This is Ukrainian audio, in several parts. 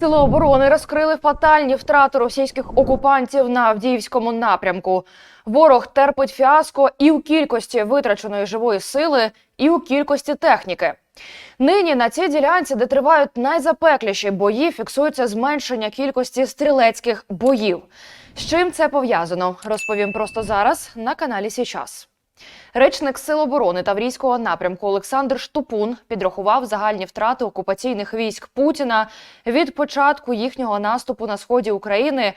Сили оборони розкрили фатальні втрати російських окупантів на Авдіївському напрямку. Ворог терпить фіаско і у кількості витраченої живої сили, і у кількості техніки. Нині на цій ділянці, де тривають найзапекліші бої, фіксується зменшення кількості стрілецьких боїв. З чим це пов'язано, розповім просто зараз на каналі Січас. Речник Сил оборони Таврійського напрямку Олександр Штупун підрахував загальні втрати окупаційних військ Путіна від початку їхнього наступу на сході України,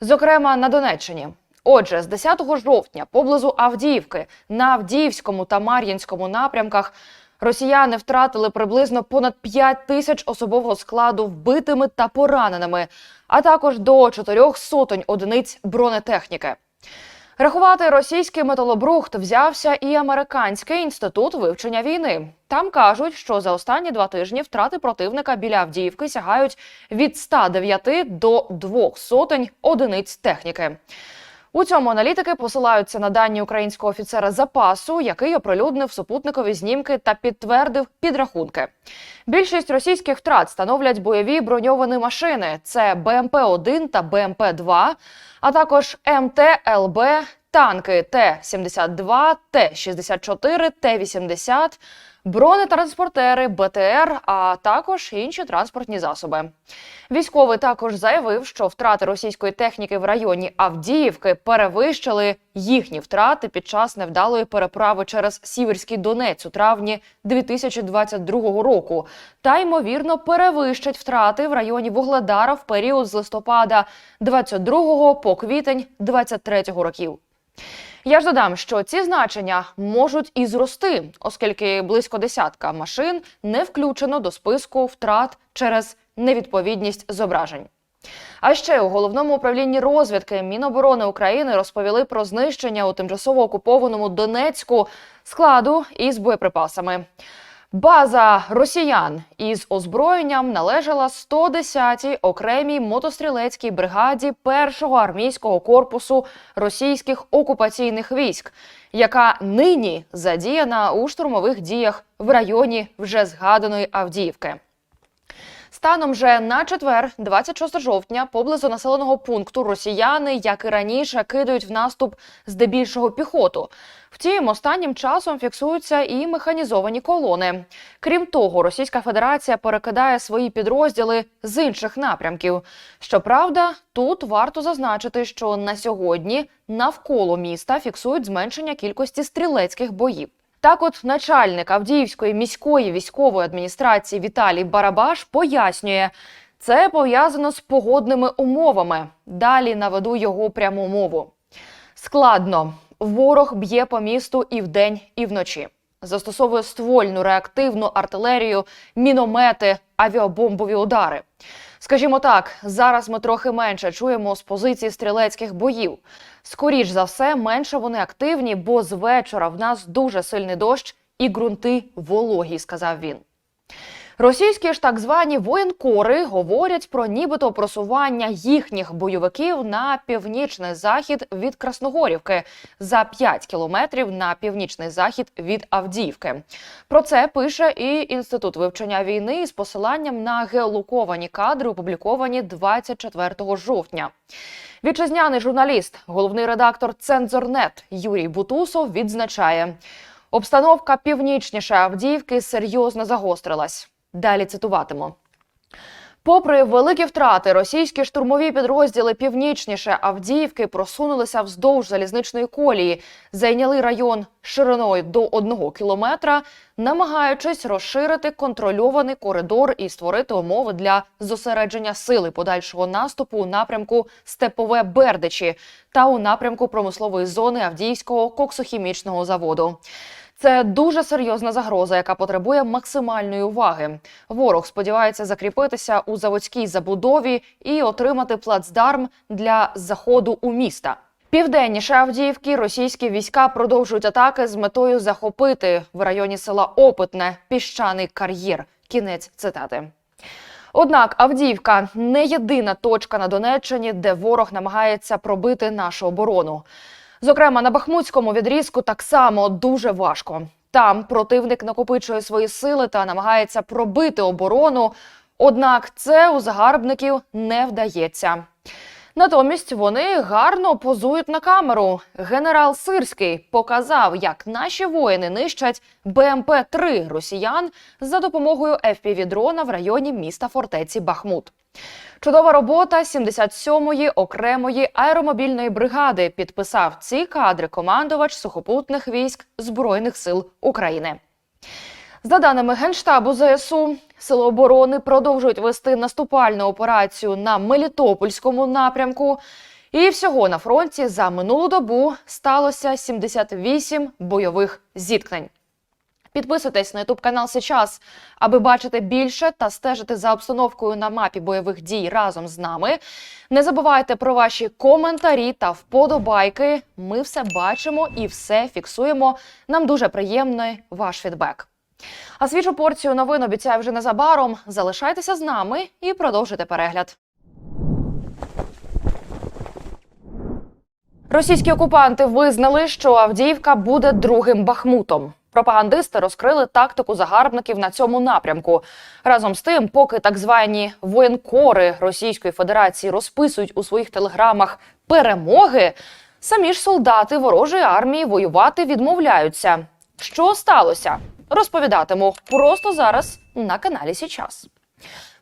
зокрема на Донеччині. Отже, з 10 жовтня поблизу Авдіївки на Авдіївському та Мар'їнському напрямках росіяни втратили приблизно понад 5 тисяч особового складу вбитими та пораненими, а також до чотирьох сотень одиниць бронетехніки. Рахувати російський металобрухт взявся і американський інститут вивчення війни. Там кажуть, що за останні два тижні втрати противника біля Авдіївки сягають від 109 до 2 сотень одиниць техніки. У цьому аналітики посилаються на дані українського офіцера запасу, який оприлюднив супутникові знімки та підтвердив підрахунки. Більшість російських втрат становлять бойові броньовані машини: це БМП-1 та БМП-2, а також МТ-ЛБ, танки Т-72, Т-64, Т-80, бронетранспортери, БТР, а також інші транспортні засоби. Військовий також заявив, що втрати російської техніки в районі Авдіївки перевищили їхні втрати під час невдалої переправи через Сіверський Донець у травні 2022 року, та ймовірно перевищать втрати в районі Вугледара в період з листопада 22 по квітень 23 років. Я ж додам, що ці значення можуть і зрости, оскільки близько десятка машин не включено до списку втрат через невідповідність зображень. А ще у головному управлінні розвідки Міноборони України розповіли про знищення у тимчасово окупованому Донецьку складу із боєприпасами. База росіян із озброєнням належала 110-й окремій мотострілецькій бригаді першого армійського корпусу російських окупаційних військ, яка нині задіяна у штурмових діях в районі вже згаданої Авдіївки. Станом же на четвер, 26 жовтня, поблизу населеного пункту росіяни, як і раніше, кидають в наступ здебільшого піхоту. Втім, останнім часом фіксуються і механізовані колони. Крім того, Російська Федерація перекидає свої підрозділи з інших напрямків. Щоправда, тут варто зазначити, що на сьогодні навколо міста фіксують зменшення кількості стрілецьких боїв. Так, от начальник Авдіївської міської військової адміністрації Віталій Барабаш пояснює, це пов'язано з погодними умовами. Далі наведу його пряму мову. Складно. Ворог б'є по місту і вдень, і вночі. Застосовує ствольну реактивну артилерію, міномети, авіабомбові удари. Скажімо так, зараз ми трохи менше чуємо з позиції стрілецьких боїв. Скоріш за все, менше вони активні, бо з вечора в нас дуже сильний дощ і ґрунти вологі, сказав він. Російські ж так звані воєнкори говорять про нібито просування їхніх бойовиків на північний захід від Красногорівки за 5 кілометрів на північний захід від Авдіївки. Про це пише і інститут вивчення війни з посиланням на геолоковані кадри, опубліковані 24 жовтня. Вітчизняний журналіст, головний редактор Цензорнет Юрій Бутусов відзначає, обстановка північніше Авдіївки серйозно загострилась. Далі цитуватиму. Попри великі втрати, російські штурмові підрозділи північніше Авдіївки просунулися вздовж залізничної колії, зайняли район шириною до одного кілометра, намагаючись розширити контрольований коридор і створити умови для зосередження сили подальшого наступу у напрямку Степове Бердичі та у напрямку промислової зони Авдіївського коксохімічного заводу. Це дуже серйозна загроза, яка потребує максимальної уваги. Ворог сподівається закріпитися у заводській забудові і отримати плацдарм для заходу у міста. Південніше Авдіївки російські війська продовжують атаки з метою захопити в районі села Опитне піщаний кар'єр. Кінець цитати. Однак Авдіївка не єдина точка на Донеччині, де ворог намагається пробити нашу оборону. Зокрема, на Бахмутському відрізку так само дуже важко. Там противник накопичує свої сили та намагається пробити оборону Однак це у загарбників не вдається. Натомість вони гарно позують на камеру. Генерал Сирський показав, як наші воїни нищать БМП-3 росіян за допомогою FPV-дрона в районі міста фортеці Бахмут. Чудова робота 77-ї окремої аеромобільної бригади підписав ці кадри командувач сухопутних військ Збройних сил України. За даними Генштабу ЗСУ, Сили оборони продовжують вести наступальну операцію на Мелітопольському напрямку. І всього на фронті за минулу добу сталося 78 бойових зіткнень. Підписуйтесь на YouTube канал сейчас, аби бачити більше та стежити за обстановкою на мапі бойових дій разом з нами. Не забувайте про ваші коментарі та вподобайки. Ми все бачимо і все фіксуємо. Нам дуже приємний ваш фідбек. А свіжу порцію новин обіцяю вже незабаром. Залишайтеся з нами і продовжуйте перегляд. Російські окупанти визнали, що Авдіївка буде другим Бахмутом. Пропагандисти розкрили тактику загарбників на цьому напрямку. Разом з тим, поки так звані воєнкори Російської Федерації розписують у своїх телеграмах перемоги, самі ж солдати ворожої армії воювати відмовляються. Що сталося? Розповідатиму просто зараз на каналі Січас.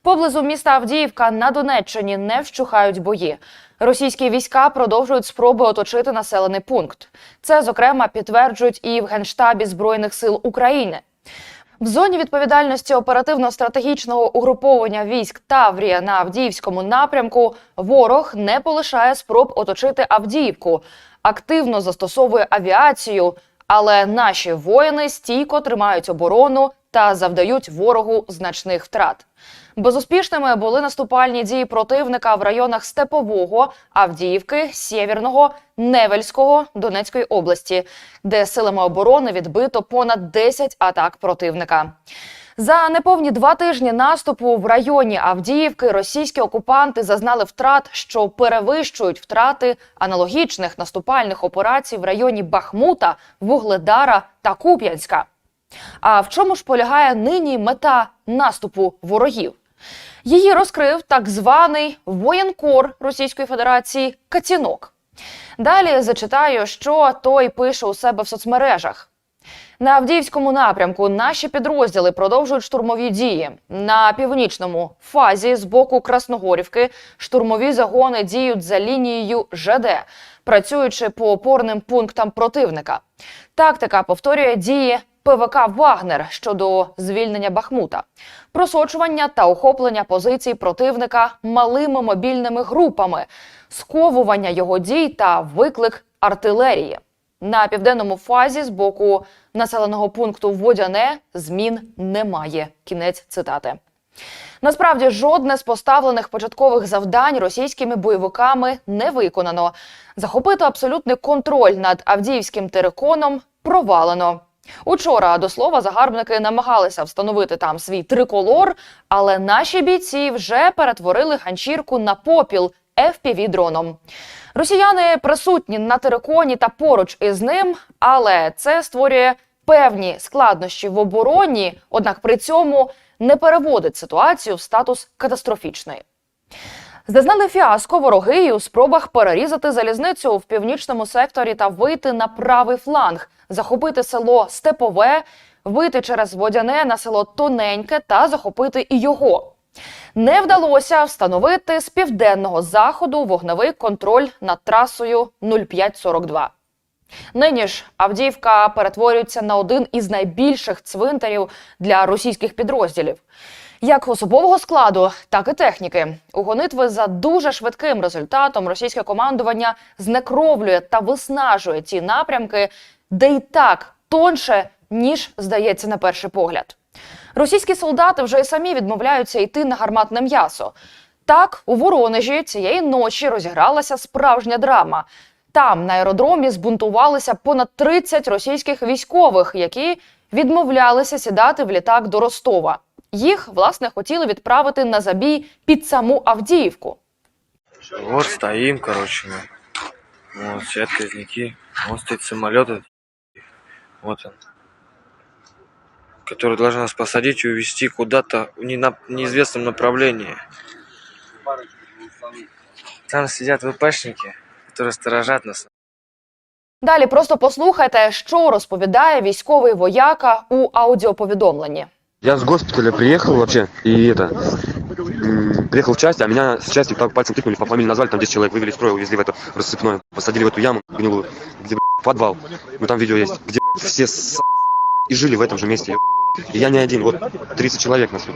Поблизу міста Авдіївка на Донеччині не вщухають бої. Російські війська продовжують спроби оточити населений пункт. Це, зокрема, підтверджують і в Генштабі Збройних сил України. В зоні відповідальності оперативно-стратегічного угруповання військ Таврія на Авдіївському напрямку ворог не полишає спроб оточити Авдіївку, активно застосовує авіацію, але наші воїни стійко тримають оборону та завдають ворогу значних втрат. Безуспішними були наступальні дії противника в районах Степового, Авдіївки, Сєвєрного, Невельського Донецької області, де силами оборони відбито понад 10 атак противника. За неповні два тижні наступу в районі Авдіївки російські окупанти зазнали втрат, що перевищують втрати аналогічних наступальних операцій в районі Бахмута, Вугледара та Куп'янська. А в чому ж полягає нині мета наступу ворогів? Її розкрив так званий воєнкор Російської Федерації Кацінок. Далі зачитаю, що той пише у себе в соцмережах. На Авдіївському напрямку наші підрозділи продовжують штурмові дії. На північному фазі з боку Красногорівки штурмові загони діють за лінією ЖД, працюючи по опорним пунктам противника. Тактика повторює дії ПВК Вагнер щодо звільнення Бахмута, просочування та охоплення позицій противника малими мобільними групами, сковування його дій та виклик артилерії. На південному фазі з боку населеного пункту Водяне змін немає. Кінець цитати. Насправді жодне з поставлених початкових завдань російськими бойовиками не виконано. Захопити абсолютний контроль над Авдіївським териконом провалено. Учора до слова загарбники намагалися встановити там свій триколор, але наші бійці вже перетворили ганчірку на попіл fpv дроном. Росіяни присутні на териконі та поруч із ним, але це створює певні складнощі в обороні, однак при цьому не переводить ситуацію в статус катастрофічної. Зазнали фіаско вороги у спробах перерізати залізницю в північному секторі та вийти на правий фланг, захопити село Степове, вийти через Водяне на село Тоненьке та захопити і його. Не вдалося встановити з південного заходу вогневий контроль над трасою 0542. Нині ж Авдіївка перетворюється на один із найбільших цвинтарів для російських підрозділів. Як особового складу, так і техніки. У гонитви за дуже швидким результатом російське командування знекровлює та виснажує ті напрямки, де і так тонше, ніж здається на перший погляд. Російські солдати вже й самі відмовляються йти на гарматне м'ясо. Так, у Воронежі цієї ночі розігралася справжня драма. Там на аеродромі збунтувалися понад 30 російських військових, які відмовлялися сідати в літак до Ростова. Їх власне хотіли відправити на забій під саму Авдіївку. Вот стоим, короче. Вот отказники. Вот стоит самолет. Вот он которая должна нас посадить и увезти куда-то в не- на- неизвестном направлении. Там сидят ВПшники, которые сторожат нас. Далі просто послухайте, що розповідає військовий вояка у аудіоповідомленні. Я с госпиталя приехал вообще, и это, м, приехал в часть, а меня с части так пальцем тыкнули, по фамилии назвали, там 10 человек вывели из строя, увезли в это рассыпное, посадили в эту яму гнилую, где, блядь, подвал, ну там видео есть, где, блядь, все ссали, и жили в этом же месте, ебаный. я не один, вот 30 человек нас.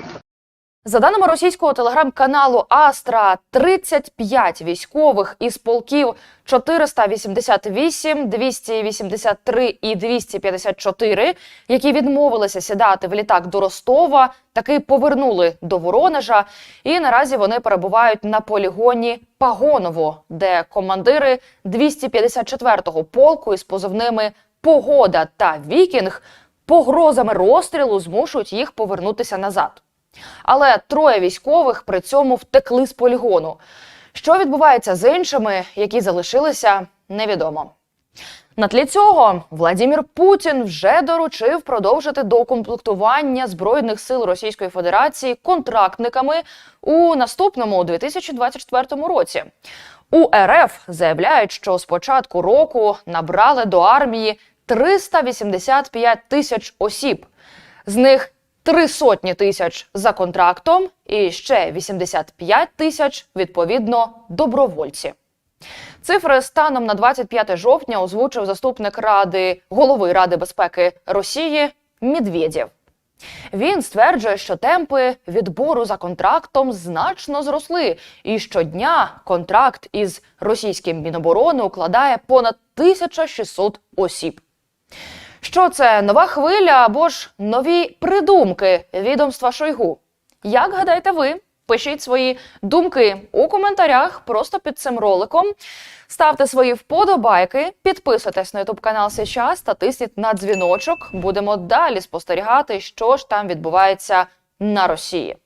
За даними російського телеграм-каналу Астра, 35 військових із полків 488, 283 і 254, які відмовилися сідати в літак до Ростова, таки повернули до Воронежа. І наразі вони перебувають на полігоні Пагоново, де командири 254-го полку із позивними Погода та Вікінг погрозами розстрілу змушують їх повернутися назад. Але троє військових при цьому втекли з полігону. Що відбувається з іншими, які залишилися, невідомо. На тлі цього Владімір Путін вже доручив продовжити докомплектування збройних сил Російської Федерації контрактниками у наступному 2024 році. У РФ заявляють, що з початку року набрали до армії 385 тисяч осіб. З них три сотні тисяч за контрактом і ще 85 тисяч відповідно добровольці. Цифри станом на 25 жовтня озвучив заступник ради голови Ради безпеки Росії Медведєв. Він стверджує, що темпи відбору за контрактом значно зросли, і щодня контракт із російським міноборони укладає понад 1600 осіб. Що це нова хвиля або ж нові придумки відомства Шойгу? Як гадаєте ви? Пишіть свої думки у коментарях просто під цим роликом. Ставте свої вподобайки, підписуйтесь на ютуб канал Сейчас та тисніть на дзвіночок. Будемо далі спостерігати, що ж там відбувається на Росії.